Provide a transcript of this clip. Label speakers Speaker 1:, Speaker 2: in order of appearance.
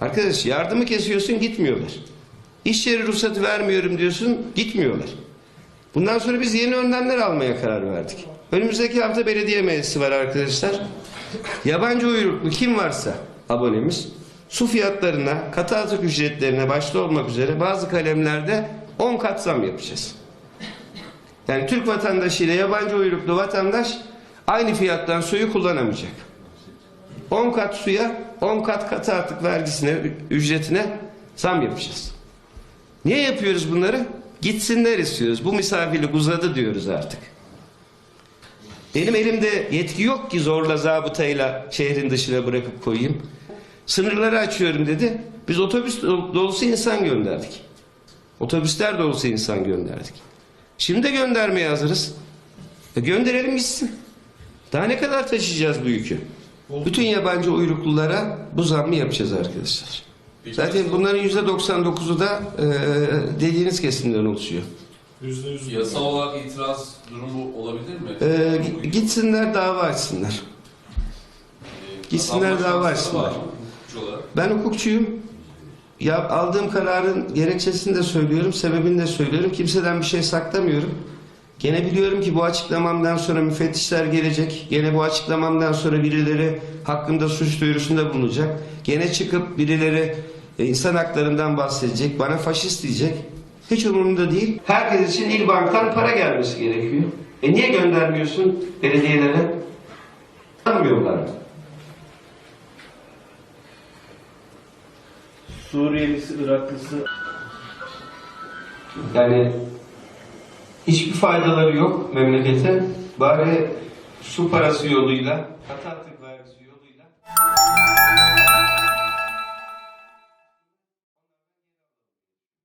Speaker 1: Arkadaş yardımı kesiyorsun gitmiyorlar. İş yeri ruhsatı vermiyorum diyorsun gitmiyorlar. Bundan sonra biz yeni önlemler almaya karar verdik. Önümüzdeki hafta belediye meclisi var arkadaşlar. Yabancı uyruklu kim varsa abonemiz su fiyatlarına, katı atık ücretlerine başta olmak üzere bazı kalemlerde 10 kat zam yapacağız. Yani Türk vatandaşı ile yabancı uyruklu vatandaş aynı fiyattan suyu kullanamayacak. 10 kat suya 10 kat katı atık vergisine, ücretine zam yapacağız. Niye yapıyoruz bunları? Gitsinler istiyoruz. Bu misafirlik uzadı diyoruz artık. Benim elimde yetki yok ki zorla zabıtayla şehrin dışına bırakıp koyayım. Sınırları açıyorum dedi. Biz otobüs dolusu insan gönderdik. Otobüsler dolusu insan gönderdik. Şimdi de göndermeye hazırız. E gönderelim gitsin. Daha ne kadar taşıyacağız bu yükü? Bütün yabancı uyruklulara bu zammı yapacağız arkadaşlar. Zaten bunların yüzde 99'u da e, dediğiniz kesimden oluşuyor.
Speaker 2: Yüzde yüz.
Speaker 3: Yasal olarak itiraz durumu olabilir mi?
Speaker 1: E, gitsinler dava açsınlar.
Speaker 3: Ee,
Speaker 1: gitsinler
Speaker 3: kazanma
Speaker 1: dava açsınlar.
Speaker 3: var mı hukukçu olarak?
Speaker 1: Ben hukukçuyum. Ya aldığım kararın gerekçesini de söylüyorum, sebebini de söylüyorum. Kimseden bir şey saklamıyorum. Gene biliyorum ki bu açıklamamdan sonra müfettişler gelecek. Gene bu açıklamamdan sonra birileri hakkında suç duyurusunda bulunacak. Gene çıkıp birileri e, insan haklarından bahsedecek. Bana faşist diyecek. Hiç umurumda değil. Herkes için il banktan para gelmesi gerekiyor. E niye göndermiyorsun belediyelere? Anlamıyorlar mı?
Speaker 4: Suriyelisi, Iraklısı
Speaker 1: Yani hiçbir faydaları yok memlekete. Bari su parası yoluyla hata